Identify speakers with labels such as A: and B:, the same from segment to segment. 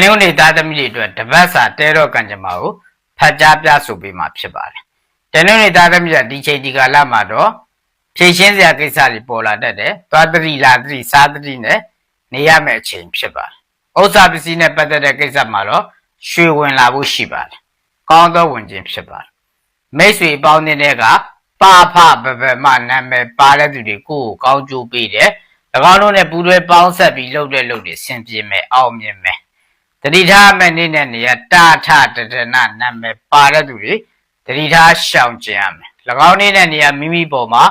A: နင်္ဂနွေသားသမီးတွေအတွက်တပတ်စာတဲတော့ကံကြမ္မာကိုဖတ်ကြားပြဆိုပေးမှာဖြစ်ပါတယ်တနင်္ဂနွေသားသမီးတွေဒီချိန်ဒီကာလမှာတော့ဖြည့်ရှင်းစရာကိစ္စတွေပေါ်လာတတ်တယ်သွားတတိလာတတိစားတတိနဲ့နေရမယ့်အချိန်ဖြစ်ပါတယ်ဥစ္စာပစ္စည်းနဲ့ပတ်သက်တဲ့ကိစ္စမှာတော့ရွှေဝင်လာဖို့ရှိပါတယ်ကောင်းသောဝင်ခြင်းဖြစ်ပါတယ်မိတ်ဆွေအပေါင်းအသင်းတွေကပါဖဘဘမနာမည်ပါတဲ့သူတွေကိုယ့်ကိုကောင်းကျိုးပေးတယ်၎င်းတို့နဲ့ပူးတွဲပေါင်းဆက်ပြီးလုပ်တဲ့လုပ်တွေဆင်ပြေမယ်အောင်မြင်မယ် တတိထားမဲ့နေ့နဲ့နေရတာထတတနာနာမည်ပါတဲ့သူတွေတတိထားရှောင်ကျင်ရမယ်၎င်းနေ့နဲ့နေရမိမိပေါ်မှာ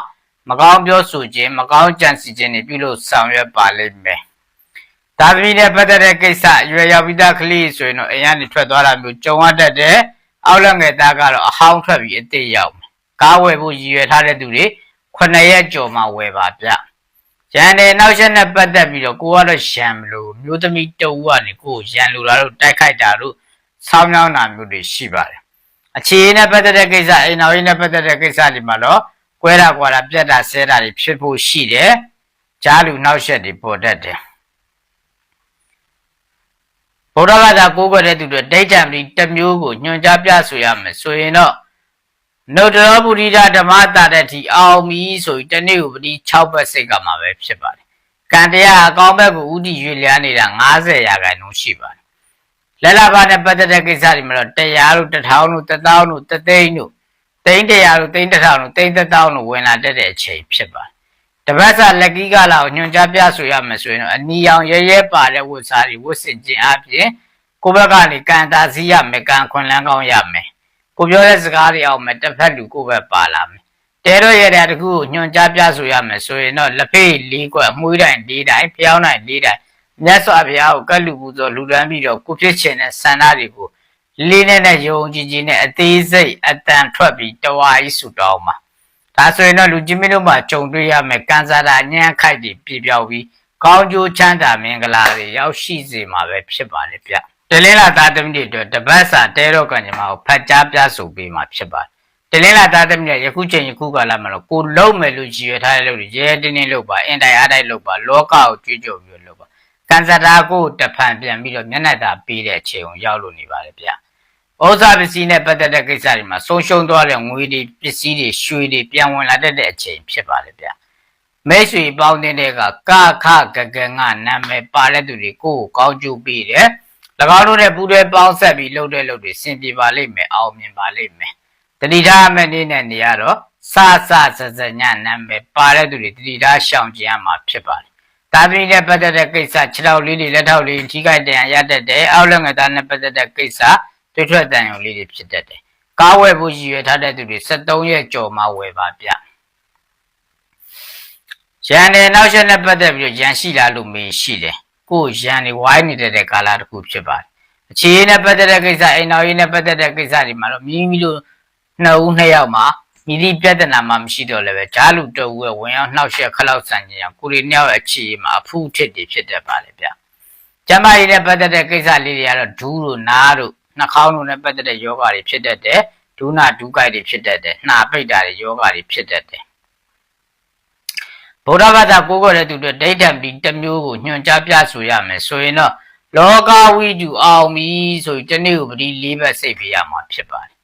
A: မကောင်းပြောဆိုခြင်းမကောင်းကြံစည်ခြင်းတွေပြုလို့ဆောင်ရွက်ပါလိမ့်မယ်ဒါသမီးနဲ့ပတ်သက်တဲ့ကိစ္စအရွယ်ရောက်ပြီးသားကလေးဆိုရင်တော့အရင်ကနေထွက်သွားတာမျိုးကြုံရတတ်တယ်အောက်လက်ငယ်သားကတော့အဟောင်းထွက်ပြီးအစ်စ်ရောက်မယ်ကားဝယ်ဖို့ရည်ရွယ်ထားတဲ့သူတွေခုနှစ်ရက်ကြော်မှဝယ်ပါဗျ ရန်တယ်နောက်ရက်နဲ့ပတ်သက်ပြီးတော့ကိုကတော့ရန်မလို့မျိုးသမီးတဦးကနေကိုကိုရန်လိုလာလို့တိုက်ခိုက်တာလို့ဆောင်းမြောင်းတာမျိုးတွေရှိပါတယ်အခြေအနေနဲ့ပတ်သက်တဲ့ကိစ္စအိမ်တော်ရေးနဲ့ပတ်သက်တဲ့ကိစ္စတွေမှာတော့ကွဲတာကွာတာပြက်တာဆဲတာတွေဖြစ်ဖို့ရှိတယ်ကြားလူနောက်ရက်တွေပေါ်တတ်တယ်ဗုဒ္ဓဘာသာကိုးကွယ်တဲ့သူတွေဒိဋ္ဌံပတိတစ်မျိုးကိုညွှန်ကြားပြဆိုရမယ်ဆိုရင်တော့ နုတ္တရောပုရိဒဓမ္မတာတဲ့အထိအောင်ပြီဆိုပြီးတနေ့ကိုပတိ6ဘက်စိတ်ကမှာပဲဖြစ်ပါတယ်။ကံတရားအကောင်းဘက်ကိုဥတီရွေလျားနေတာ90ရာခိုင်နှုန်းရှိပါတယ်။လက်လာပါနဲ့ပတ်သက်တဲ့ကိစ္စတွေမှာတော့တရားလို့တစ်ထောင်လို့တစ်သောင်းလို့တစ်သိန်းလို့သိန်းတရားလို့သိန်းတစ်ထောင်လို့သိန်းတစ်သောင်းလို့ဝင်လာတတ်တဲ့အချိန်ဖြစ်ပါတယ်။တပတ်စာလက်ကီးကလာကိုညွှန်ကြားပြဆိုရမယ်ဆိုရင်တော့အနီရောင်ရဲရဲပါတဲ့ဝတ်စားတွေဝတ်ဆင်ခြင်းအပြင်ကိုယ့်ဘက်ကနေကံတာစီရမယ်ကံခွန်လန်းကောင်းရမယ်။ ကိုပြောတဲ့စကားတွေအောင်မယ်တစ်ဖက်လူကိုပဲပါလာမယ်တဲတော့ရတဲ့တခုကိုညွန်ကြားပြဆိုရမယ်ဆိုရင်တော့လက်ဖေးလေးကွက်အမွှေးတိုင်းလေးတိုင်းဖျောင်းတိုင်းလေးတိုင်းမြတ်စွာဘုရားကိုကတ်လူပူဇော်လူတန်းပြီးတော့ကိုဖြစ်ချင်တဲ့ဆန္ဒတွေကိုလေးနဲ့နဲ့ယုံကြည်ကြည်နဲ့အသေးစိတ်အတန်ထွက်ပြီးတဝါကြီးဆူတောင်းမှာဒါဆိုရင်တော့လူကြီးမင်းတို့မှာကြုံတွေ့ရမယ်ကံစားတာညံ့ခိုက်တွေပြပြောက်ပြီးကောင်းကျိုးချမ်းသာမင်္ဂလာတွေရောက်ရှိစေမှာပဲဖြစ်ပါလေဗျ တလင်းလာသားသမီးတွေအတွက်တပတ်စာတဲတော့ကံကြမ္မာကိုဖတ်ကြားပြဆိုပေးမှာဖြစ်ပါတယ်တလင်းလာသားသမီးတွေယခုချိန်ယခုကာလမှာတော့ကိုလုံးမယ်လို့ကြည်ရထားတဲ့လို့ရဲတင်းတင်းလုပ်ပါအင်တိုင်အားတိုင်းလုပ်ပါလောကကိုကြွေးကြော်ပြီးလုပ်ပါကန်စတာကိုတဖန်ပြန်ပြီးတော့မျက်နှာသာပေးတဲ့အချိန်ကိုရောက်လို့နေပါတယ်ဗျဩဇာပစ္စည်းနဲ့ပတ်သက်တဲ့ကိစ္စတွေမှာဆုံးရှုံးသွားတဲ့ငွေတွေပစ္စည်းတွေရွှေတွေပြန်ဝင်လာတတ်တဲ့အချိန်ဖြစ်ပါတယ်ဗျမဲဆွေပေါင်းတဲ့ကကခကကငါနာမည်ပါတဲ့သူတွေကိုကိုကောင်းကျိုးပေးတယ်၎ င်းတို့နဲ့ပူးတွဲပေါင်းဆက်ပြီးလုပ်တဲ့လုပ်တွေစင်ပြေပါလိမ့်မယ်အောင်မြင်ပါလိမ့်မယ်တတိထားမဲ့နေ့နဲ့နေရတော့စစစစညနာမည်ပါတဲ့သူတွေတတိထားရှောင်ကျင်ရမှာဖြစ်ပါတယ်။ဒါသမီးနဲ့ပတ်သက်တဲ့ကိစ္စခြေထောက်လေးတွေလက်ထောက်လေးထိခိုက်တန်ရတတ်တယ်။အောက်လက်ငယ်သားနဲ့ပတ်သက်တဲ့ကိစ္စတွေ့ထွက်တန်ရုံလေးတွေဖြစ်တတ်တယ်။ကားဝယ်ဖို့ရည်ရွယ်ထားတဲ့သူတွေ73ရက်ကြော်မှဝယ်ပါဗျ။ရန်တယ်နောက်ရက်နဲ့ပတ်သက်ပြီးတော့ရန်ရှိလာလို့မေးရှိတယ်။ ကိုယ်ရန်နေဝိုင်းနေတဲ့ကာလတစ်ခုဖြစ်ပါတယ်။အခြေအနေနဲ့ပတ်သက်တဲ့ကိစ္စအိမ်တော်ရေးနဲ့ပတ်သက်တဲ့ကိစ္စတွေမှာတော့မိမိတို့နှစ်ဦးနှစ်ယောက်မှာမိသည့်ပြဿနာမှမရှိတော့လည်းပဲဂျားလူတအူရဲ့ဝင်ရောက်နှောက်ယှက်ခလောက်ဆန်ခြင်းကြောင့်ကိုရီနှစ်ယောက်ရဲ့အခြေအနေမှာအဖူးထစ်တွေဖြစ်တတ်ပါလေဗျ။ကျမကြီးနဲ့ပတ်သက်တဲ့ကိစ္စလေးတွေကတော့ဒူးတို့နားတို့နှာခေါင်းတို့နဲ့ပတ်သက်တဲ့ယောဂတွေဖြစ်တတ်တယ်။ဒူးနာဒူးကိုက်တွေဖြစ်တတ်တယ်။နှာပိတ်တာတွေယောဂတွေဖြစ်တတ်တယ်။ ဗုဒ္ဓဘာသာကိုးကွယ်တဲ့သူတွေဒိဋ္ဌံပြီးတစ်မျိုးကိုညွှန်ကြားပြဆိုရမယ်ဆိုရင်တော့လောကဝိတုအောင်ပြီဆိုပြီးတနေ့ကိုပတိလေးဘက်စိတ်ပြရမှာဖြစ်ပါတယ်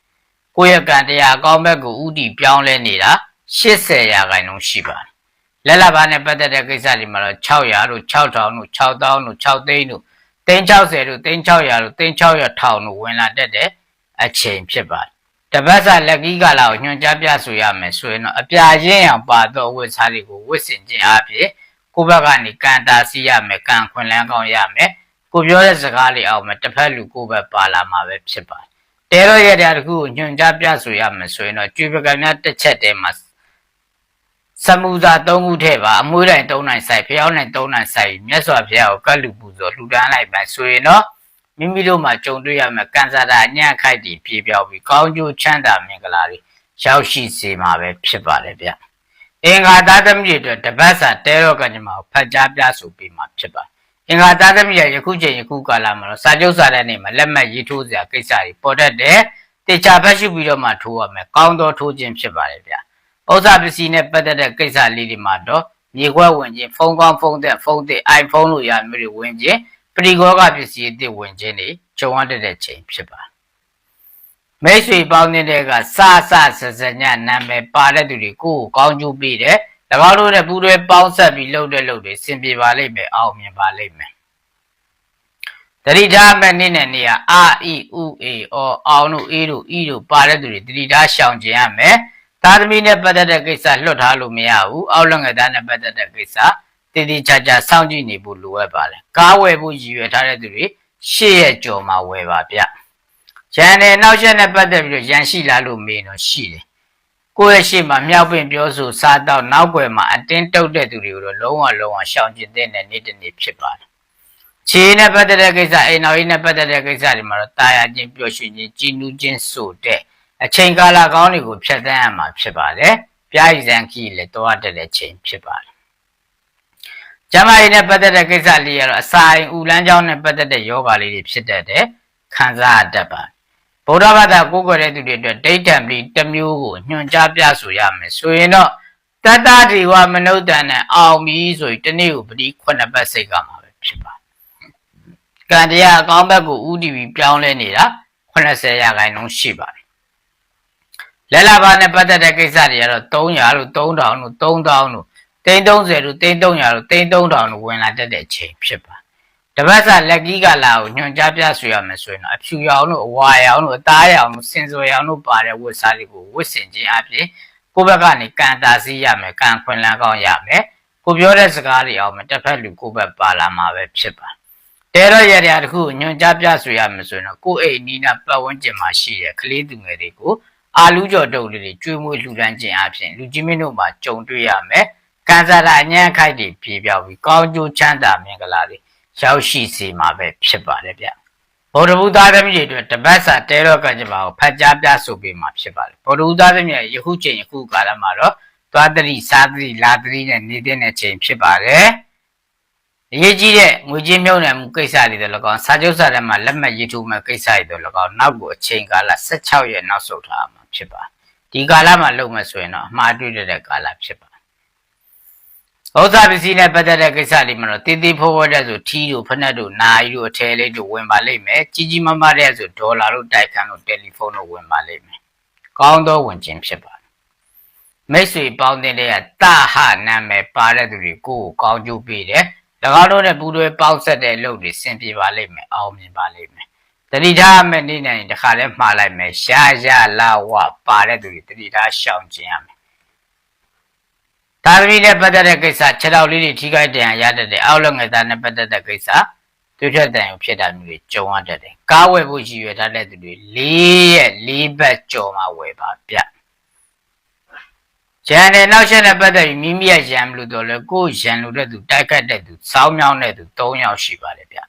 A: ကိုယ့်ရဲ့ကံတရားအကောင်းဘက်ကိုဥတီပြောင်းလဲနေတာ80ရာခိုင်နှုန်းရှိပါတယ်။လက်လဘာနဲ့ပတ်သက်တဲ့ကိစ္စတွေမှာတော့600တို့6000တို့6000တို့6သိန်းတို့360တို့3600တို့3600ထောင်တို့ဝင်လာတတ်တဲ့အချိန်ဖြစ်ပါတယ်။ တပတ်စာလက်ကီးကလာကိုညွှန်ကြားပြဆိုရမယ်ဆိုရင်တော့အပြာရင်းအောင်ပါသောဝတ်စားတွေကိုဝတ်ဆင်ခြင်းအပြင်ကိုယ့်ဘက်ကနေကံတာစီရမယ်ကံခွင်လန်းကောင်းရမယ်ကိုပြောတဲ့စကားလေးအောင်မယ်တစ်ဖက်လူကိုယ့်ဘက်ပါလာမှာပဲဖြစ်ပါတယ်တဲတော့ရတဲ့တခုကိုညွှန်ကြားပြဆိုရမယ်ဆိုရင်တော့ကျွေးပကံများတစ်ချက်တည်းမှာစမူစာ၃ခုထည့်ပါအမွှေးတိုင်း၃နိုင်ဆိုင်ဖျောင်းတိုင်း၃နိုင်ဆိုင်မြတ်စွာဘုရားကိုကတ်လူပူဇော်လှူဒန်းလိုက်ပါဆိုရင်တော့ မိမိတို့မှာကြုံတွေ့ရမယ့်ကံစားတာအညံ့ခိုက်တွေပြေပြောက်ပြီးကောင်းကျိုးချမ်းသာမင်္ဂလာတွေရောက်ရှိစေမှာပဲဖြစ်ပါတယ်ဗျအင်္ဂါသားသမီးတွေအတွက်တပတ်စာတဲတော့ကံကြမ္မာကိုဖတ်ကြားပြဆိုပေးမှာဖြစ်ပါတယ်အင်္ဂါသားသမီးရယခုချိန်ယခုကာလမှာတော့စာချုပ်စာတဲ့နေ့မှာလက်မှတ်ရေးထိုးစရာကိစ္စတွေပေါ်တတ်တယ်။တေချာဖတ်ရှုပြီးတော့မှထိုးရမယ်။ကောင်းသောထိုးခြင်းဖြစ်ပါလေဗျာ။ဥစ္စာပစ္စည်းနဲ့ပတ်သက်တဲ့ကိစ္စလေးတွေမှာတော့မြေခွက်ဝင်ခြင်းဖုန်းကောင်းဖုန်းသက်ဖုန်းသက် iPhone လို့ရမျိုးတွေဝင်ခြင်း ပရိကောကပစ္စည်းအသစ်ဝင်ခြင်းတွေကြုံရတတ်တဲ့ချိန်ဖြစ်ပါတယ်မိတ်ဆွေပေါင်းတဲ့ကစစဆစညနာမည်ပါတဲ့သူတွေကိုယ်ကိုကောင်းကျိုးပေးတယ်၎င်းတို့နဲ့ပူးတွဲပေါင်းဆက်ပြီးလှုပ်တဲ့လှုပ်တွေစင်ပြေပါလိမ့်မယ်အောင်မြင်ပါလိမ့်မယ်တတိထားမဲ့နေ့နဲ့နေရအာအီဥအေအောအောင်တို့အေးတို့ဤတို့ပါတဲ့သူတွေတတိထားရှောင်ကျင်ရမယ်သားသမီးနဲ့ပတ်သက်တဲ့ကိစ္စလွတ်ထားလို့မရဘူးအောက်လွန်ငယ်သားနဲ့ပတ်သက်တဲ့ကိစ္စ တည်တည်ချာချာစောင့်ကြည့်နေဖို့လိုအပ်ပါလေကားဝယ်ဖို့ရည်ရွယ်ထားတဲ့သူတွေရှေ့ရဲ့ကြော်မှာဝယ်ပါဗျရန်နဲ့နောက်ရက်နဲ့ပတ်သက်ပြီးတော့ရန်ရှိလာလို့မေးတော့ရှိတယ်ကိုယ့်ရဲ့ရှေ့မှာမြောက်ပင်ပြောဆိုစားတော့နောက်ွယ်မှာအတင်းတုတ်တဲ့သူတွေကိုတော့လုံးဝလုံးဝရှောင်ကျင်တဲ့နေ့တစ်နေ့ဖြစ်ပါတယ်ခြေနဲ့ပတ်သက်တဲ့ကိစ္စအိမ်တော်ကြီးနဲ့ပတ်သက်တဲ့ကိစ္စတွေမှာတော့တာယာချင်းပျော်ရွှင်ခြင်းကြည်နူးခြင်းဆိုတဲ့အချိန်ကာလကောင်းတွေကိုဖြတ်သန်းရမှာဖြစ်ပါတယ်။ပြားရည်စံခီလည်းတောရတဲ့ချိန်ဖြစ်ပါတယ်။ ကျမကြီးနဲ့ပတ်သက်တဲ့ကိစ္စလေးကတော့အစာအိမ်ဥလန်းကြောင်းနဲ့ပတ်သက်တဲ့ယောဂလေးတွေဖြစ်တတ်တဲ့ခံစားရတတ်ပါတယ်။ဗုဒ္ဓဘာသာကိုးကွယ်တဲ့သူတွေအတွက်ဒိဋ္ဌံပလီတစ်မျိုးကိုညွှန်ကြားပြဆိုရမယ်ဆိုရင်တော့တတ္တဒီဝမနုဿန်နဲ့အောင်ပြီဆိုရင်တနေ့ကိုပတိခုနှစ်ပတ်စိတ်ကမှာပဲဖြစ်ပါတယ်။ကံတရားအကောင်းဘက်ကိုဥတီပြီးပြောင်းလဲနေတာ80ရာခိုင်နှုန်းရှိပါတယ်လက်လာပါနဲ့ပတ်သက်တဲ့ကိစ္စတွေကတော့300လို့3000လို့3000လို့ 330လို့330လို့33000လို့ဝင်လာတတ်တဲ့ချိန်ဖြစ်ပါတပတ်စာလက်ကီးကလာကိုညွန်ကြားပြဆွေရမယ်ဆိုရင်တော့အဖြူရောင်လို့အဝါရောင်လို့အသားရောင်လို့စင်စွယ်ရောင်လို့ပါတဲ့ဝတ်စားတွေကိုဝတ်ဆင်ခြင်းအပြင်ကိုယ့်ဘက်ကနေကံတာစီရမယ်ကံခွင်လန်းကောင်းရမယ်ကိုပြောတဲ့စကားတွေအောင်မတစ်ဖက်လူကိုယ့်ဘက်ပါလာမှာပဲဖြစ်ပါတဲတော့ရရတခုညွန်ကြားပြဆွေရမယ်ဆိုရင်တော့ကိုယ့်အိမ်နီးနားပတ်ဝန်းကျင်မှာရှိတဲ့ကလေးသူငယ်တွေကိုအာလူးကြော်တုပ်လေးတွေကျွေးမွေးလှူဒန်းခြင်းအပြင်လူကြီးမင်းတို့မှာကြုံတွေ့ရမယ်။ ကံစားတာအញ្ញံခိုက်တွေပြေပြောက်ပြီးကောင်းကျိုးချမ်းသာမင်္ဂလာတွေရောက်ရှိစေမှာပဲဖြစ်ပါတယ်ဗျ။ဗုဒ္ဓဘုရားသမီးတွေအတွက်တပတ်စာတဲတော်ကကြပါကိုဖတ်ကြားပြဆိုပေးမှာဖြစ်ပါတယ်။ဗုဒ္ဓဘုရားသမီးရဲ့ယခုချိန်ယခုကာလမှာတော့သွားတတိစားတတိလာတတိနဲ့နေတဲ့ချိန်ဖြစ်ပါတယ်။အရေးကြီးတဲ့ငွေကြေးမြုပ်နှံမှုကိစ္စတွေတော့၎င်းစာချုပ်စာတမ်းမှာလက်မှတ်ရေးထိုးမဲ့ကိစ္စတွေတော့၎င်းနောက်ကိုအချိန်ကာလ16ရက်နောက်ဆုတ်ထားမှာဖြစ်ပါဒီကာလမှာလုပ်မယ်ဆိုရင်တော့အမှားတွေ့တဲ့ကာလဖြစ်ပါ ဥစ္စာပစ္စည်းနဲ့ပတ်သက်တဲ့ကိစ္စတွေမှာတော့တည်တည်ဖို့ဖို့တဲ့ဆိုထီးတို့ဖက်နှက်တို့နာရီတို့အထည်လေးတို့ဝင်ပါလိမ့်မယ်ကြီးကြီးမားမားတဲ့ဆိုဒေါ်လာတို့တိုက်ခန်းတို့တယ်လီဖုန်းတို့ဝင်ပါလိမ့်မယ်ကောင်းသောဝင်ခြင်းဖြစ်ပါတယ်မိတ်ဆွေပေါင်းတဲ့တဲ့ကတဟနာမည်ပါတဲ့သူတွေကိုကိုကောင်းကျိုးပေးတယ်၎င်းတို့နဲ့ပူးတွဲပေါက်ဆက်တဲ့လုပ်တွေဆင်ပြေပါလိမ့်မယ်အောင်မြင်ပါလိမ့်မယ်တတိထားမဲ့နေနိုင်တခါလဲမှားလိုက်မယ်ရှားရလာဝပါတဲ့သူတွေတတိထားရှောင်ကျင်ရမယ် သာသမီနဲ့ပတ်သက်တဲ့ကိစ္စခြေထောက်လေးတွေထိခိုက်တယ်ရတတ်တယ်အောက်လက်ငယ်သားနဲ့ပတ်သက်တဲ့ကိစ္စတွေ့ထက်တန်ဖြစ်တာမျိုးတွေကြုံရတတ်တယ်ကားဝယ်ဖို့ရည်ရွယ်ထားတဲ့သူတွေ၄ရက်၄ဘက်ကြော်မှဝယ်ပါဗျရန်နဲ့နောက်ဆက်နဲ့ပတ်သက်ပြီးမိမိရဲ့ရန်လို့တော့လေကိုယ်ရန်လို့တဲ့သူတိုက်ခတ်တဲ့သူစောင်းမြောင်းတဲ့သူ၃ယောက်ရှိပါတယ်ဗျ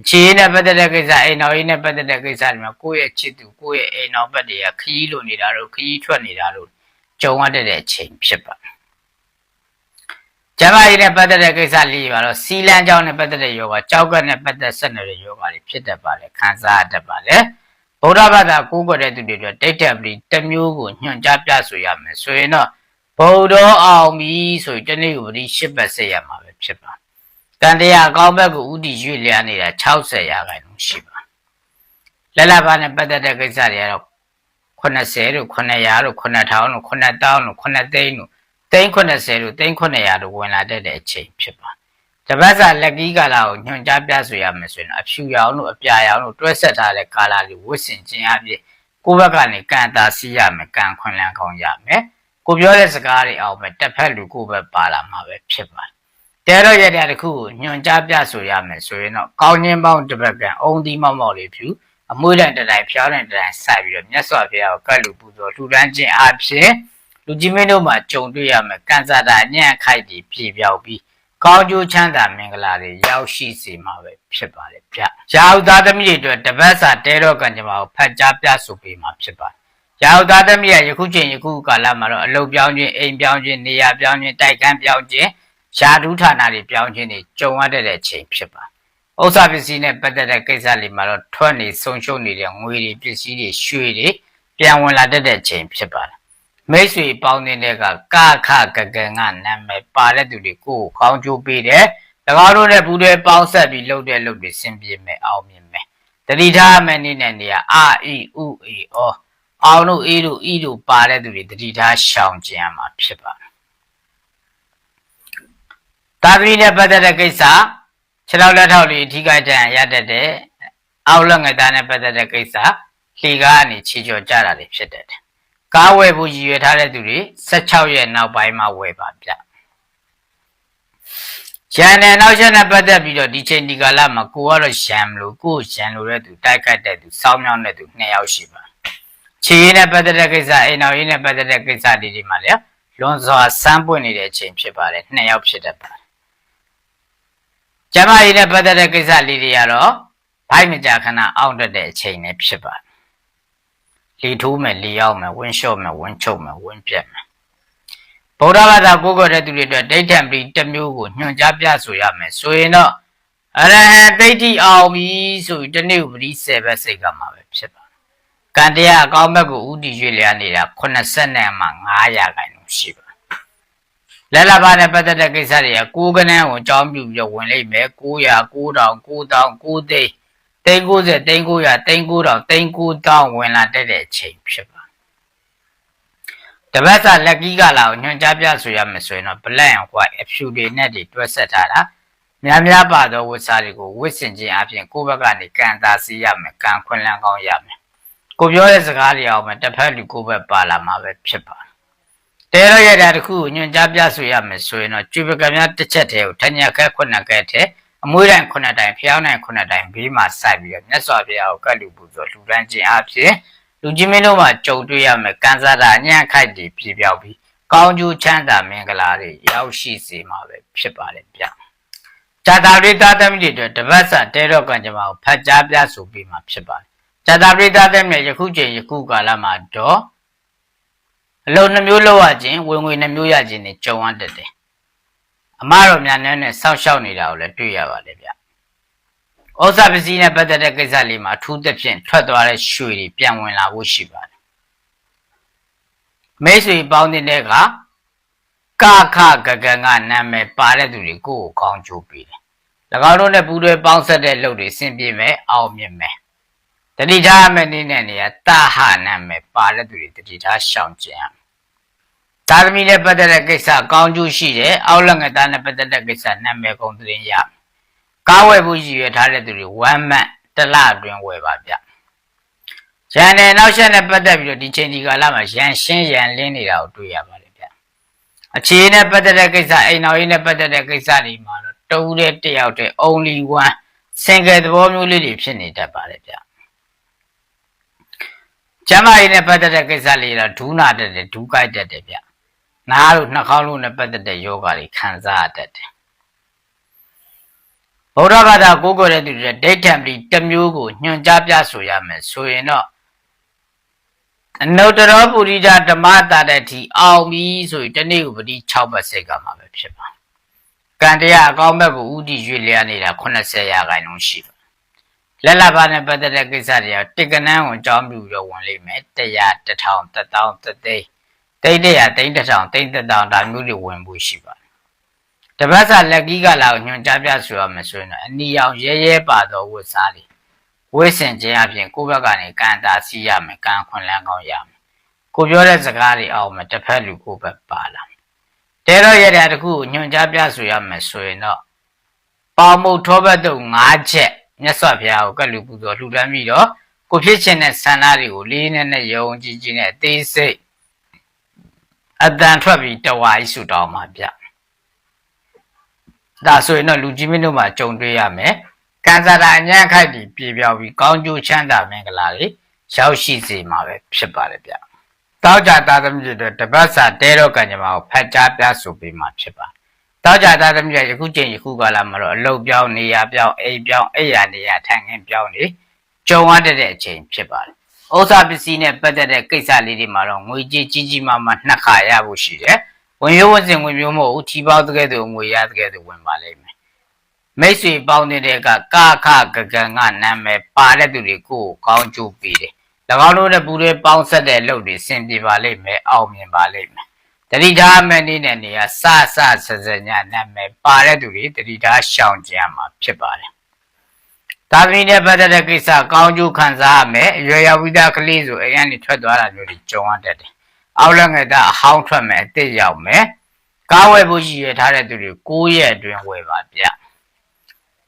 A: အခြေအနေနဲ့ပတ်သက်တဲ့ကိစ္စအိမ်တော်ကြီးနဲ့ပတ်သက်တဲ့ကိစ္စတွေမှာကိုယ့်ရဲ့ချစ်သူကိုယ့်ရဲ့အိမ်တော်ဘက်တွေကခရီးလိုနေတာတို့ခရီးထွက်နေတာတို့ကြုံရတဲ့အချိန်ဖြစ်ပါတယ်။ ကျမကြီးနဲ့ပတ်သက်တဲ့ကိစ္စလေးပါတော့စီလန်းကြောင်းနဲ့ပတ်သက်တဲ့ယောဂကြောက်ကနဲ့ပတ်သက်ဆက်နေတဲ့ယောဂတွေဖြစ်တတ်ပါလေခံစားရတတ်ပါလေ။ဗုဒ္ဓဘာသာကိုးကွယ်တဲ့သူတွေအတွက်ဒိဋ္ဌပလီတစ်မျိုးကိုညွှန်ကြားပြဆိုရမယ်ဆိုရင်တော့ဗုဒ္ဓအောင်ပြီဆိုရင်တနေ့ကိုပတိ၈ပတ်ဆက်ရမှာပဲဖြစ်ပါတန်တရားအကောင်းဘက်ကိုဥတီရွေ့လျားနေတာ60ရာခိုင်နှုန်းရှိပါလက်လက်ပါနဲ့ပတ်သက်တဲ့ကိစ္စတွေကတော့80တို့900တို့9000တို့9000တို့9သိန်းတို့ သိန်း80တို့သိန်း900တို့ဝင်လာတတ်တဲ့အချိန်ဖြစ်ပါတပတ်စာလက်ကီးကာလာကိုညွှန်ကြားပြဆိုရမယ်ဆိုရင်အဖြူရောင်တို့အပြာရောင်တို့တွဲဆက်ထားတဲ့ကာလာတွေဝတ်ဆင်ခြင်းအပြင်ကိုယ့်ဘက်ကနေကံတာစီးရမယ်ကံခွန်လန်းကောင်းရမယ်ကိုပြောတဲ့စကားတွေအောင်ပဲတစ်ဖက်လူကိုယ့်ဘက်ပါလာမှာပဲဖြစ်ပါတယ်တဲတော့ရတဲ့တခုကိုညွန်ကြားပြဆိုရမယ်ဆိုရင်တော့ကောင်းခြင်းပေါင်းတစ်ပတ်ကအုံသီးမောက်မောက်လေးဖြူအမွှေးတန်တတိုင်းဖျားတန်တတိုင်းဆက်ပြီးတော့မြတ်စွာဘုရားကိုကတ်လူပူဇော်လှူဒန်းခြင်းအပြင် လူကြီးမင်းတို့မှာကြုံတွေ့ရမယ်ကံစားတာညံ့ခိုက်ပြီးပြေပြောက်ပြီးကောင်းကျိုးချမ်းသာမင်္ဂလာတွေရောက်ရှိစေမှာပဲဖြစ်ပါတယ်ဗျ။ရာဟုသားသမီးတွေအတွက်တပတ်စာတဲတော့ကံကြမ္မာကိုဖတ်ကြားပြဆိုပေးမှာဖြစ်ပါတယ်။ရာဟုသားသမီးရဲ့ယခုချိန်ယခုကာလမှာတော့အလုတ်ပြောင်းခြင်းအိမ်ပြောင်းခြင်းနေရာပြောင်းခြင်းတိုက်ခန်းပြောင်းခြင်းယာဒုဌာနတွေပြောင်းခြင်းတွေကြုံရတဲ့ချိန်ဖြစ်ပါဥစ္စာပစ္စည်းနဲ့ပတ်သက်တဲ့ကိစ္စတွေမှာတော့ထွက်နေဆုံးရှုံးနေတဲ့ငွေတွေပစ္စည်းတွေရွှေတွေပြန်ဝင်လာတတ်တဲ့ချိန်ဖြစ်ပါတယ် မိတ်ဆွေပေါင်းတဲ့ကကခကကံကနာမည်ပါတဲ့သူတွေကိုကောင်းကျိုးပေးတယ်၎င်းတို့နဲ့ပူးတွဲပေါင်းဆက်ပြီးလုပ်တဲ့လုပ်တွေစင်ပြေမယ်အောင်မြင်မယ်တတိထားမယ်နေ့နဲ့နေရာအာအီဥအေအောအောင်တို့အေးတို့ဤတို့ပါတဲ့သူတွေတတိထားရှောင်ကျင်ရမှာဖြစ်ပါတယ်သာသမီနဲ့ပတ်သက်တဲ့ကိစ္စခြေထောက်လက်ထောက်လေးအထီးကကြံရတတ်တဲ့အောက်လက်ငယ်သားနဲ့ပတ်သက်တဲ့ကိစ္စလှေကားကနေခြေကျော်ကြတာတွေဖြစ်တတ်တယ် ကားဝယ်ဖို့ရည်ရွယ်ထားတဲ့သူတွေ16ရက်နောက်ပိုင်းမှာဝယ်ပါဗျရန်နဲ့နောက်ချက်နဲ့ပတ်သက်ပြီးတော့ဒီချိန်ဒီကာလမှာကိုကတော့ရန်မလို့ကိုရန်လို့တဲ့သူတိုက်ခိုက်တဲ့သူစောင်းမြောင်းတဲ့သူနှစ်ယောက်ရှိပါခြေရည်နဲ့ပတ်သက်တဲ့ကိစ္စအိမ်တော်ရည်နဲ့ပတ်သက်တဲ့ကိစ္စတွေဒီမှာလေလွန်စွာစမ်းပွင့်နေတဲ့အချိန်ဖြစ်ပါတယ်နှစ်ယောက်ဖြစ်တတ်ပါတယ်ကျမရည်နဲ့ပတ်သက်တဲ့ကိစ္စလေးတွေကတော့ဘိုက်မကြခဏအောင့်တတ်တဲ့အချိန်နဲ့ဖြစ်ပါတယ် လီထိုးမယ်လီရောက်မယ်ဝင်းလျှော့မယ်ဝင်းချုပ်မယ်ဝင်းပြက်မယ်ဗုဒ္ဓဘာသာကိုးကွယ်တဲ့သူတွေအတွက်ဒိဋ္ဌံပတိတစ်မျိုးကိုညွှန်ကြားပြဆိုရမယ်ဆိုရင်တော့အရဟံဒိဋ္ဌိအောင်ပြီဆိုပြီးတနေ့ဥပတိ10ဘက်စိတ်ကမှာပဲဖြစ်ပါကံတရားအကောင်းဘက်ကိုဥတည်ရွေ့လျားနေတာ80နဲ့မှ900ခိုင်နှုန်းရှိပါလက်လာပါနဲ့ပတ်သက်တဲ့ကိစ္စတွေကကိုးကနန်းကိုအကြောင်းပြုပြီးတော့ဝင်လိမ့်မယ်900 9000 9000 9 သိန်းသိန်း90သိန်း900သိန်း9000သိန်း9000ဝင်လာတဲ့တဲ့အချိန်ဖြစ်ပါတပတ်စာလက်ကီးကလာကိုညွှန်ကြားပြဆိုရမယ်ဆိုရင်တော့ black and white အဖြူတွေနဲ့တွေတွဲဆက်ထားတာများများပါသောဝတ်စားတွေကိုဝတ်ဆင်ခြင်းအပြင်ကိုယ့်ဘက်ကနေကံသာစီရမယ်ကံခွင့်လန်းကောင်းရမယ်ကိုပြောတဲ့စကားတွေအောင်မယ်တစ်ဖက်လူကိုယ့်ဘက်ပါလာမှာပဲဖြစ်ပါတယ်တဲရရတာတခုကိုညွှန်ကြားပြဆိုရမယ်ဆိုရင်တော့ကျွေပကံများတစ်ချက်တည်းကိုထညက်ခဲခုနှစ်ခဲတည်း အမွေးတိုင်းခုနှစ်တိုင်းဖျောင်းတိုင်းခုနှစ်တိုင်းဘေးမှာစိုက်ပြီးတော့မြတ်စွာဘုရားကိုကတ်လူပူဇော်လှူဒန်းခြင်းအပြင်လူကြီးမင်းတို့မှာကြုံတွေ့ရမယ်ကံစားတာအညံ့ခိုက်တွေပြပြောက်ပြီးကောင်းကျိုးချမ်းသာမင်္ဂလာတွေရောက်ရှိစေမှာပဲဖြစ်ပါတယ်ဗျ။ဇာတာပရိသတ်သမီးတွေအတွက်တပတ်စာတဲတော့ကံကြမ္မာကိုဖတ်ကြားပြဆိုပြီးမှဖြစ်ပါတယ်။ဇာတာပရိသတ်သမီးယခုချိန်ယခုကာလမှာတော့အလုံးနှမျိုးလောက်ရခြင်းဝင်ငွေနှမျိုးရခြင်းတွေကြုံရတတ်တယ်။ အမတော်များနဲ့နဲ့စောက်ရှောက်နေတာကိုလည်းတွေ့ရပါတယ်ဗျ။ဩဇာပစ္စည်းနဲ့ပတ်သက်တဲ့ကိစ္စလေးမှာအထူးသဖြင့်ထွက်သွားတဲ့ရွှေတွေပြန်ဝင်လာဖို့ရှိပါတယ်မိတ်ဆွေပေါင်းတဲ့ကကခဂဂန်ကနာမည်ပါတဲ့သူတွေကိုယ်ကိုကောင်းချိုးပေးတယ်၎င်းတို့နဲ့ပူးတွဲပေါင်းဆက်တဲ့လုပ်တွေဆင်ပြေမယ်အောင်မြင်မယ်တတိထားမဲ့နည်းနဲ့နေရာတဟနာမည်ပါတဲ့သူတွေတတိထားရှောင်ကျင်ရမယ် သာသမီနဲ့ပတ်သက်တဲ့ကိစ္စကောင်းကျိုးရှိတယ်အောက်လက်ငယ်သားနဲ့ပတ်သက်တဲ့ကိစ္စနာမည်ကုန်သွင်းရမယ်ကားဝယ်ဖို့ရည်ရွယ်ထားတဲ့သူတွေ1မတ်တစ်လအတွင်းဝယ်ပါဗျရန်နဲ့နောက်ဆက်နဲ့ပတ်သက်ပြီးတော့ဒီချိန်ဒီကာလမှာရန်ရှင်းရန်လင်းနေတာကိုတွေ့ရပါတယ်ဗျအခြေနဲ့ပတ်သက်တဲ့ကိစ္စအိမ်တော်ရေးနဲ့ပတ်သက်တဲ့ကိစ္စတွေမှာတော့တူတဲ့တယောက်တည်း only one single သဘောမျိုးလေးတွေဖြစ်နေတတ်ပါတယ်ဗျကျမ်းမာရေးနဲ့ပတ်သက်တဲ့ကိစ္စလေးတော့ဒူးနာတတ်တယ်ဒူးကြိုက်တတ်တယ်ဗျ နားတို့နှာခေါင်းတို့နဲ့ပတ်သက်တဲ့ယောဂတွေခံစားရတတ်တယ်ဗုဒ္ဓဘာသာကိုးကွယ်တဲ့သူတွေဒိဋ္ဌံပတိတစ်မျိုးကိုညွှန်ကြားပြဆိုရမယ်ဆိုရင်တော့အနုတ္တရောပုရိဒဓမ္မတာတဲ့အထိအောင်ပြီဆိုရင်တနေ့ကိုပတိ6ဘတ်စိတ်ကမှာပဲဖြစ်ပါကံတရားအကောင်းဘက်ကိုဥတီရွေ့လျားနေတာ80ရာခိုင်နှုန်းရှိပါလက်လက်ပါနဲ့ပတ်သက်တဲ့ကိစ္စတွေကတစ်ကနန်းကိုအကြောင်းပြုရဝင်လိမ့်မယ်100 1000 1000 3000 တိတ်တရတိတ်1000တိတ်1000ဒါမျိုးတွေဝင်ဖို့ရှိပါတပတ်စာလက်ကီးကလာကိုညွှန်ကြားပြဆိုရမယ်ဆိုရင်တော့အနီအောင်ရဲရဲပါတော့ဝတ်စားလေးဝိစင်ခြင်းအပြင်ကိုယ့်ဘက်ကနေကံတာစီးရမယ်ကံခွန်လန်းကောင်းရမယ်ကိုပြောတဲ့စကားတွေအောင်မယ်တစ်ဖက်လူကိုယ်ဘက်ပါလာတဲတော့ရတဲ့တခုကိုညွှန်ကြားပြဆိုရမယ်ဆိုရင်တော့ပေါမုတ်ထောဘတ်တို့၅ချက်မြတ်စွာဘုရားကိုကလူပူဇော်လှူဒန်းပြီးတော့ကိုဖြစ်ခြင်းတဲ့ဆန္ဒတွေကိုလေးနဲ့နဲ့ယုံကြည်ခြင်းနဲ့အသေးစိတ် အတန်ထွက်ပြီးတဝါကြီးဆူတောင်းမှာဗျဒါဆိုရင်တော့လူကြီးမင်းတို့မှာကြုံတွေ့ရမယ်ကံစားတာအညံ့ခိုက်ပြီးပြေပြောက်ပြီးကောင်းကျိုးချမ်းသာမင်္ဂလာတွေရောက်ရှိစေမှာပဲဖြစ်ပါတယ်ဗျတောက်ကြသားသမီးတွေတပတ်စာတဲတော့ကံကြမ္မာကိုဖတ်ကြားပြဆိုပေးမှာဖြစ်ပါတောက်ကြသားသမီးတွေယခုချိန်ယခုကာလမှာတော့အလုတ်ပြောင်းနေရပြောင်းအိမ်ပြောင်းအိယာနေရထိုင်ခင်းပြောင်းနေကြုံရတဲ့အချိန်ဖြစ်ပါတယ် ဥစ္စာပစ္စည်းနဲ့ပတ်သက်တဲ့ကိစ္စလေးတွေမှာတော့ငွေကြီးကြီးကြီးမားမားနှစ်ခါရဖို့ရှိတယ်ဝင်ရိုးဝင်စင်ဝင်မျိုးမဟုတ်ဘူးထီပေါက်တကယ်သူငွေရတကယ်သူဝင်ပါလိမ့်မယ်မိတ်ဆွေပေါင်းတဲ့ကကခဂဂန်ကနာမည်ပါတဲ့သူတွေကိုကောင်းကျိုးပေးတယ်၎င်းတို့နဲ့ပူရဲပေါင်းဆက်တဲ့လုပ်တွေစင်ပြေပါလိမ့်မယ်အောင်မြင်ပါလိမ့်မယ်တတိထားမဲ့နေနဲ့နေရာစစဆစညာနာမည်ပါတဲ့သူတွေတတိထားရှောင်ကြံမှာဖြစ်ပါတယ် ဒါသမီးနဲ့ပတ်သက်တဲ့ကိစ္စကောင်းကျိုးခံစားရမယ်အရွယ်ရောက်ပြီးသားကလေးဆိုအရင်နေထွက်သွားတာမျိုးတွေကြုံရတတ်တယ်အောက်လက်ငယ်သားအဟောင်းထွက်မယ်အစ်စ်ရောက်မယ်ကားဝယ်ဖို့ရည်ရွယ်ထားတဲ့သူတွေ9ရက်အတွင်းဝယ်ပါဗျ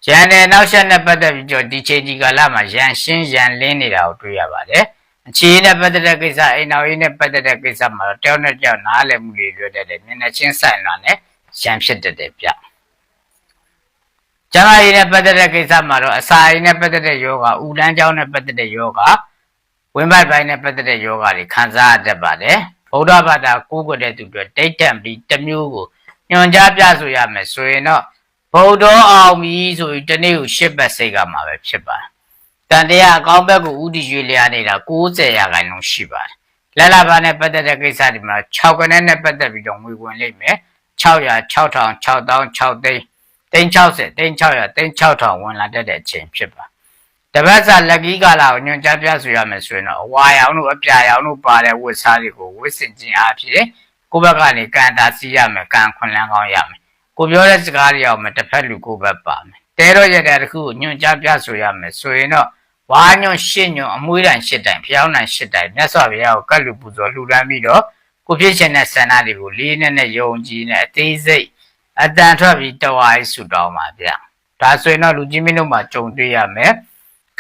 A: ရန်နဲ့နောက်ဆက်နဲ့ပတ်သက်ပြီးတော့ဒီချိန်ဒီကာလမှာရန်ရှင်းရန်လင်းနေတာကိုတွေ့ရပါတယ်အခြေအနေနဲ့ပတ်သက်တဲ့ကိစ္စအိမ်တော်ရေးနဲ့ပတ်သက်တဲ့ကိစ္စမှာတော့တယောက်နဲ့တယောက်နားလည်မှုတွေလွတ်တတ်တယ်မျက်နှာချင်းဆိုင်လာနဲ့ရန်ဖြစ်တတ်တယ်ဗျ ကျန်းမာရေးနဲ့ပတ်သက်တဲ့ကိစ္စမှာတော့အစာအိမ်နဲ့ပတ်သက်တဲ့ယောဂဥဒန်းကြောင်းနဲ့ပတ်သက်တဲ့ယောဂဝင်းပိုက်ပိုင်းနဲ့ပတ်သက်တဲ့ယောဂတွေခံစားရတတ်ပါတယ်ဗုဒ္ဓဘာသာကိုးကွယ်တဲ့သူတွေဒိတ်တံပြီးတစ်မျိုးကိုညွန်ကြားပြဆိုရမယ်ဆိုရင်တော့ဗုဒ္ဓအောင်ပြီဆိုပြီးတနေ့ကိုရှစ်ပတ်စိတ်ကမှာပဲဖြစ်ပါတယ်တန်တရားအကောင်းဘက်ကိုဥတီရွေလျားနေတာ90ရာခိုင်နှုန်းရှိပါတယ်လက်လာပါနဲ့ပတ်သက်တဲ့ကိစ္စဒီမှာ6ခနဲ့နဲ့ပတ်သက်ပြီးတော့ငွေဝင်လိမ့်မယ်600 6000 6000 6သိန်း သိန်း60သိန်း600သိန်း6000ဝင်လာတတ်တဲ့အချိန်ဖြစ်ပါတပတ်စာလက်ကီးကာလာကိုညွန်ကြားပြဆိုရမယ်ဆိုရင်တော့အဝါရောင်တို့အပြာရောင်တို့ပါတဲ့ဝတ်စားတွေကိုဝတ်ဆင်ခြင်းအဖြစ်ကိုယ့်ဘက်ကနေကန်တာစီးရမယ်ကန်ခွန်လန်းကောင်းရမယ်ကိုပြောတဲ့စကားတွေအောင်မယ်တစ်ဖက်လူကိုယ့်ဘက်ပါမယ်တဲတော့ရတဲ့တခုညွန်ကြားပြဆိုရမယ်ဆိုရင်တော့ဝါညွန်ရှစ်ညွန်အမွှေးတန်ရှစ်တိုင်ဖျောင်းတန်ရှစ်တိုင်မြတ်စွာဘုရားကိုကတ်လူပူဇော်လှူဒန်းပြီးတော့ကိုဖြစ်ရှင်တဲ့ဆန္ဒတွေကိုလေးနဲ့နဲ့ယုံကြည်နဲ့အသေးစိတ် အတန်ထွက်ပြီးတဝါးဆူတောင်းပါဗျဒါဆိုရင်တော့လူကြီးမင်းတို့မှာကြုံတွေ့ရမယ်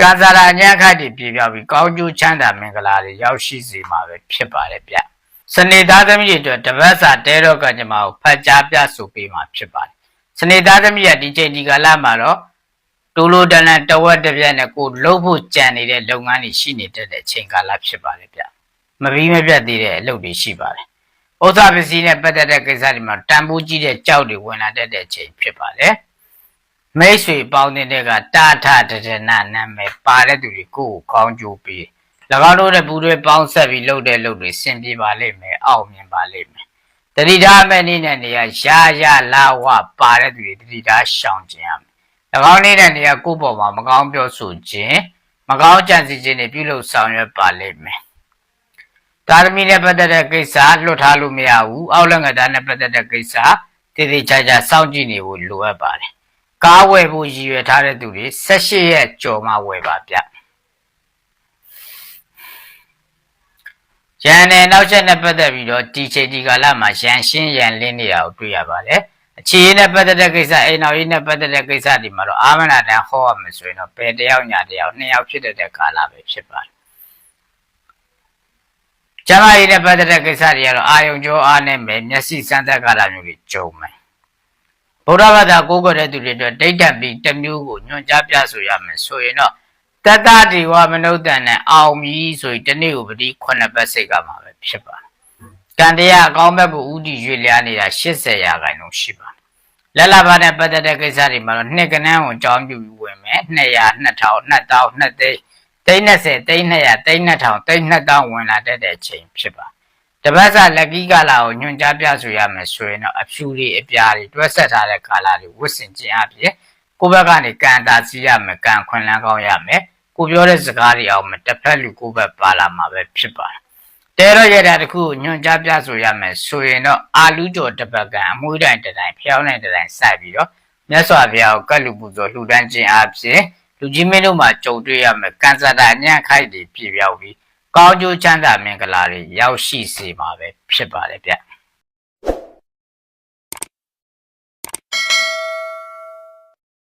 A: ကာဇာရာညခတ်တွေပြေပြောက်ပြီးကောင်းကျိုးချမ်းသာမင်္ဂလာတွေရောက်ရှိစေမှာပဲဖြစ်ပါတယ်ဗျစနေသားသမီးတွေအတွက်တပတ်စာတဲတော့ကညမကိုဖတ်ကြားပြဆိုပေးမှာဖြစ်ပါတယ်စနေသားသမီးကဒီချိန်ဒီကာလမှာတော့တိုးလိုတန်တန်တဝက်တစ်ပြက်နဲ့ကိုလှုပ်ဖို့ကြံနေတဲ့လုပ်ငန်းတွေရှိနေတဲ့အချိန်ကာလဖြစ်ပါတယ်ဗျမပြီးမပြတ်သေးတဲ့အလုပ်တွေရှိပါတယ် ဥစ္စာပစ္စည်းနဲ့ပတ်သက်တဲ့ကိစ္စတွေမှာတန်ဖိုးကြီးတဲ့ကြောက်တွေဝင်လာတတ်တဲ့အချိန်ဖြစ်ပါတယ်မိတ်ဆွေပေါင်းတဲ့ကတာထတဒနာနာမည်ပါတဲ့သူတွေကိုယ်ကိုကောင်းကျိုးပေး၎င်းတို့ရဲ့ပူတွေပေါင်းဆက်ပြီးလုပ်တဲ့လုပ်တွေစင်ပြေပါလိမ့်မယ်အောင်မြင်ပါလိမ့်မယ်တတိထားမဲ့နည်းနဲ့နေရာရာရလာဝပါတဲ့သူတွေတတိထားရှောင်ကျင်ရမယ်၎င်းနေတဲ့နေရာကိုယ့်ပေါ်မှာမကောင်းပြောဆိုခြင်းမကောင်းကြံစည်ခြင်းတွေပြုလုပ်ဆောင်ရွက်ပါလိမ့်မယ် တာသမီနဲ့ပတ်သက်တဲ့ကိစ္စလွတ်ထားလို့မရဘူးအောက်လက်ငတာနဲ့ပတ်သက်တဲ့ကိစ္စတည်တည်ချာချာစောင့်ကြည့်နေဖို့လိုအပ်ပါတယ်ကားဝယ်ဖို့ရည်ရွယ်ထားတဲ့သူတွေ18ရက်ကြော်မှဝယ်ပါဗျရန်နဲ့နောက်ချက်နဲ့ပတ်သက်ပြီးတော့ဒီချိန်ဒီကာလမှာရန်ရှင်းရန်လင်းနေတာကိုတွေ့ရပါတယ်အခြေအနေနဲ့ပတ်သက်တဲ့ကိစ္စအိမ်တော်ရေးနဲ့ပတ်သက်တဲ့ကိစ္စဒီမှာတော့အာမနာတန်ဟောရမယ်ဆိုရင်တော့ဘယ်တယောက်ညာတယောက်နှစ်ယောက်ဖြစ်တဲ့ကာလပဲဖြစ်ပါတယ် ကျမကြီးနဲ့ပတ်သက်တဲ့ကိစ္စတွေကတော့အာယုံကျော်အားနဲ့မယ်မျက်စိစမ်းသက်ကာလမျိုးတွေကြုံမယ်ဗုဒ္ဓဘာသာကိုးကွယ်တဲ့သူတွေအတွက်ဒိဋ္ဌံပြီးတစ်မျိုးကိုညွှန်ကြားပြဆိုရမယ်ဆိုရင်တော့တတ္တဒီဝမနုဿန်နဲ့အောင်ပြီဆိုရင်ဒီနေ့ကိုပတိခုနှစ်ပတ်စိတ်ကမှာပဲဖြစ်ပါတယ်ကံတရားအကောင်းဘက်ကိုဥတီရွေလျားနေတာ80ရာခိုင်နှုန်းရှိပါတယ်လက်လာပါနဲ့ပတ်သက်တဲ့ကိစ္စတွေမှာတော့နှစ်ကနန်းကိုကြောင်းပြူဝင်မယ်200 2000 2000 2သိန်း သိန်း30သိန်း200သိန်း2000သိန်း2000ဝင်လာတတ်တဲ့ချိန်ဖြစ်ပါတပတ်စာလက်ကီးကာလာကိုညွှန်ကြားပြဆိုရမယ်ဆိုရင်တော့အဖြူတွေအပြားတွေတွဲဆက်ထားတဲ့ကာလာတွေဝတ်ဆင်ခြင်းအပြင်ကိုယ့်ဘက်ကနေကန်တာစီရမယ်ကန်ခွင်လန်းကောင်းရမယ်ကိုပြောတဲ့စကားတွေအောင်မယ်တစ်ဖက်လူကိုယ့်ဘက်ပါလာမှာပဲဖြစ်ပါတယ်တဲတော့ရတာတခုညွန်ကြားပြဆိုရမယ်ဆိုရင်တော့အာလူကျော်တစ်ပတ်ကအမွှေးတိုင်းတစ်တိုင်းဖျောင်းတိုင်းတစ်တိုင်းစိုက်ပြီးတော့မြတ်စွာဘုရားကိုကတ်လူပူဇော်လှူဒန်းခြင်းအပြင် လူကြီးမင်းတို့မှာကြုံတွေ့ရမယ်ကန်ဆာတာညံ့ခိုက်တွေပြပြောက်ပြီးကောင်းကျိုးချမ်းသာမင်္ဂလာတွေရောက်ရှိစေမှာပဲဖြစ်ပါတယ်ဗျ